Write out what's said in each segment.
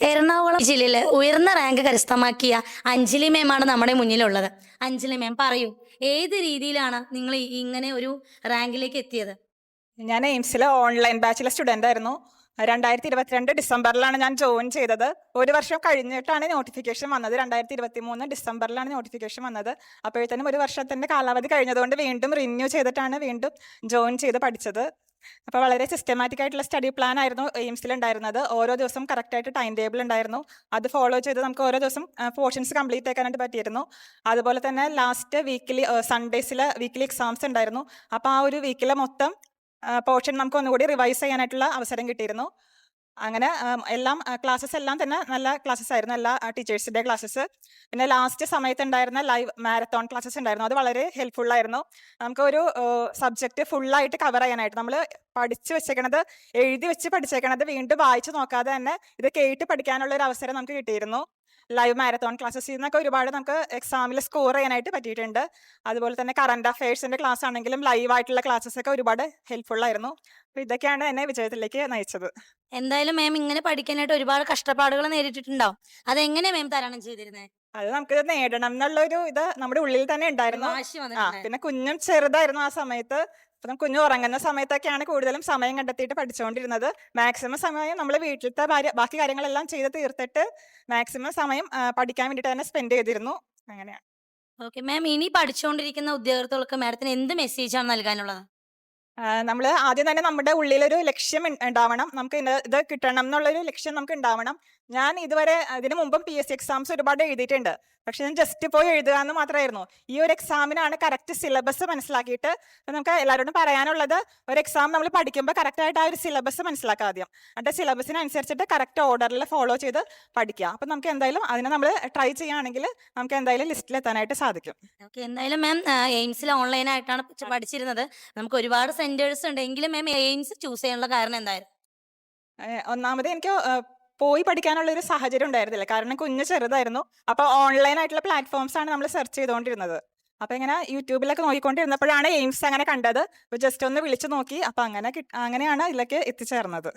എറണാകുളം ജില്ലയിൽ ഉയർന്ന റാങ്ക് കരസ്ഥമാക്കിയ അഞ്ജലി മേമാണ് നമ്മുടെ മുന്നിലുള്ളത്. അഞ്ജലി മേം പറയൂ ഏത് രീതിയിലാണ് നിങ്ങൾ ഇങ്ങനെ ഒരു റാങ്കിലേക്ക് എത്തിയത്? ഞാൻ എയിംസിലെ ഓൺലൈൻ ബാച്ചിലെ സ്റ്റുഡന്റ് ആയിരുന്നു. രണ്ടായിരത്തി ഇരുപത്തിരണ്ട് ഡിസംബറിലാണ് ഞാൻ ജോയിൻ ചെയ്തത്. ഒരു വർഷം കഴിഞ്ഞിട്ടാണ് നോട്ടിഫിക്കേഷൻ വന്നത്. രണ്ടായിരത്തി ഇരുപത്തി മൂന്ന് ഡിസംബറിലാണ് നോട്ടിഫിക്കേഷൻ വന്നത്. അപ്പോഴത്തേനും ഒരു വർഷത്തിന്റെ കാലാവധി കഴിഞ്ഞതുകൊണ്ട് വീണ്ടും റിന്യൂ ചെയ്തിട്ടാണ് വീണ്ടും ജോയിൻ ചെയ്ത് പഠിച്ചത്. അപ്പോൾ വളരെ സിസ്റ്റമാറ്റിക് ആയിട്ടുള്ള സ്റ്റഡി പ്ലാൻ ആയിരുന്നു എയിംസിൽ ഉണ്ടായിരുന്നത് ഓരോ ദിവസം കറക്റ്റ് ആയിട്ട് ടൈം ടേബിൾ ഉണ്ടായിരുന്നു അത് ഫോളോ ചെയ്ത് നമുക്ക് ഓരോ ദിവസം പോർഷൻസ് കംപ്ലീറ്റ് ആക്കാനായിട്ട് പറ്റിയിരുന്നു. അതുപോലെ തന്നെ ലാസ്റ്റ് വീക്കിലി സൺഡേസിൽ വീക്കിലി എക്സാംസ് ഉണ്ടായിരുന്നു അപ്പോൾ ആ ഒരു വീക്കിലെ മൊത്തം പോർഷൻ നമുക്ക് ഒന്നുകൂടി റിവൈസ് ചെയ്യാനായിട്ടുള്ള അവസരം കിട്ടിയിരുന്നു. അങ്ങനെ എല്ലാം ക്ലാസ്സസ് എല്ലാം തന്നെ നല്ല ക്ലാസ്സസ് ആയിരുന്നു. എല്ലാ ടീച്ചേഴ്സിന്റെ ക്ലാസ്സസ് പിന്നെ ലാസ്റ്റ് സമയത്ത് ഉണ്ടായിരുന്ന ലൈവ് മാരത്തോൺ ക്ലാസ്സസ് ഉണ്ടായിരുന്നു. അത് വളരെ ഹെൽപ്ഫുൾ ആയിരുന്നു. നമുക്ക് ഒരു സബ്ജക്റ്റ് ഫുള്ളായിട്ട് കവർ ചെയ്യാനായിട്ട്. നമ്മൾ പഠിച്ചു വെച്ചേക്കണത് എഴുതി വെച്ച് പഠിച്ചേക്കണത് വീണ്ടും വായിച്ച് നോക്കാതെ തന്നെ ഇത് കേട്ട് പഠിക്കാനുള്ള ഒരു അവസരം നമുക്ക് കിട്ടിയിരുന്നു. ലൈവ് മാരത്തോൺ ക്ലാസ്സസ് നിന്നൊക്കെ ഒരുപാട് നമുക്ക് എക്സാമിൽ സ്കോർ ചെയ്യാനായിട്ട് പറ്റിയിട്ടുണ്ട്. അതുപോലെ തന്നെ കറണ്ട് അഫയേഴ്സിന്റെ ക്ലാസ് ആണെങ്കിലും ലൈവ് ആയിട്ടുള്ള ക്ലാസ്സസ് ഒക്കെ ഒരുപാട് ഹെൽപ്ഫുൾ ആയിരുന്നു. അപ്പോൾ ഇതൊക്കെയാണ് എന്നെ വിജയത്തിലേക്ക് നയിച്ചത്. എന്തായാലും മാം ഇങ്ങനെ പഠിക്കാനായിട്ട് ഒരുപാട് കഷ്ടപ്പാടുകൾ നേരിട്ടിട്ടുണ്ടാവും അതെങ്ങനെ മാം തരണം ചെയ്തിരുന്നത് അത് നമുക്ക് നേടണം എന്നുള്ള ഒരു ഇത് നമ്മുടെ ഉള്ളിൽ തന്നെ ഉണ്ടായിരുന്നു. പിന്നെ കുഞ്ഞും ചെറുതായിരുന്നു ആ സമയത്ത്. അപ്പം കുഞ്ഞു ഉറങ്ങുന്ന സമയത്തൊക്കെയാണ് കൂടുതലും സമയം കണ്ടെത്തിയിട്ട് പഠിച്ചുകൊണ്ടിരുന്നത് മാക്സിമം സമയം നമ്മൾ വീട്ടിലത്തെ ബാക്കി കാര്യങ്ങളെല്ലാം ചെയ്ത് തീർത്തിട്ട് മാക്സിമം സമയം പഠിക്കാൻ വേണ്ടിയിട്ട് തന്നെ സ്പെൻഡ് ചെയ്തിരുന്നു. അങ്ങനെയാണ്. ഓക്കെ മാം ഇനി പഠിച്ചുകൊണ്ടിരിക്കുന്ന ഉദ്യോഗാർത്ഥികൾക്ക് മാഡത്തിന് എന്ത് മെസ്സേജാണ് നൽകാനുള്ളത്? നമ്മൾ ആദ്യം തന്നെ നമ്മുടെ ഉള്ളിലൊരു ലക്ഷ്യം ഉണ്ടാവണം നമുക്ക് ഇത് കിട്ടണം എന്നുള്ളൊരു ലക്ഷ്യം നമുക്ക് ഉണ്ടാവണം ഞാൻ ഇതുവരെ ഇതിനു മുമ്പും പി എസ് സി എക്സാംസ് ഒരുപാട് എഴുതിയിട്ടുണ്ട്. പക്ഷെ ഞാൻ ജസ്റ്റ് പോയി എഴുതുക എന്ന് മാത്രമായിരുന്നു ഈ ഒരു എക്സാമിനാണ് കറക്റ്റ് സിലബസ് മനസ്സിലാക്കിയിട്ട് നമുക്ക് എല്ലാവരോടും പറയാനുള്ളത് ഒരു എക്സാം നമ്മൾ പഠിക്കുമ്പോൾ കറക്റ്റ് ആയിട്ട് ആ ഒരു സിലബസ് മനസ്സിലാക്കുക ആദ്യം. എന്നിട്ട് സിലബസിനനുസരിച്ചിട്ട് കറക്റ്റ് ഓർഡറിൽ ഫോളോ ചെയ്ത് പഠിക്കുക. അപ്പം നമുക്ക് എന്തായാലും അതിനെ നമ്മൾ ട്രൈ ചെയ്യുകയാണെങ്കിൽ നമുക്ക് എന്തായാലും ലിസ്റ്റിൽ എത്താനായിട്ട് സാധിക്കും. എന്തായാലും മാം എയിംസിൽ ഓൺലൈനായിട്ടാണ് പഠിച്ചിരുന്നത്. നമുക്ക് ഒരുപാട് സെന്റേഴ്സ് ഉണ്ട്. എങ്കിലും മാം എയിംസ് ചൂസ് ചെയ്യാനുള്ള കാരണം എന്തായിരുന്നു? ഏഹ് ഒന്നാമത് എനിക്ക് ഏഹ് പോയി പഠിക്കാനുള്ള ഒരു സാഹചര്യം ഉണ്ടായിരുന്നില്ല. കാരണം കുഞ്ഞ് ചെറുതായിരുന്നു. അപ്പൊ ഓൺലൈൻ ആയിട്ടുള്ള പ്ലാറ്റ്ഫോംസ് ആണ് നമ്മൾ സെർച്ച് ചെയ്തുകൊണ്ടിരുന്നത് അപ്പൊ ഇങ്ങനെ യൂട്യൂബിലൊക്കെ നോക്കിക്കൊണ്ടിരുന്നപ്പോഴാണ് എയിംസ് അങ്ങനെ കണ്ടത്. ജസ്റ്റ് ഒന്ന് വിളിച്ചു നോക്കി. അപ്പൊ അങ്ങനെ കിട്ട- അങ്ങനെയാണ് ഇതിലേക്ക് എത്തിച്ചേർന്നത്.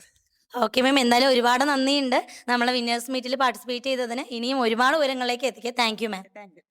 ഓക്കെ മാം എന്തായാലും ഒരുപാട് നന്ദിയുണ്ട്. നമ്മളെ വിന്നേഴ്സ് മീറ്റിൽ പാർട്ടിസിപ്പേറ്റ് ചെയ്തതിന്. ഇനിയും ഒരുപാട് ഉയരങ്ങളിലേക്ക് എത്തിക്കുക thank you ma'am thank you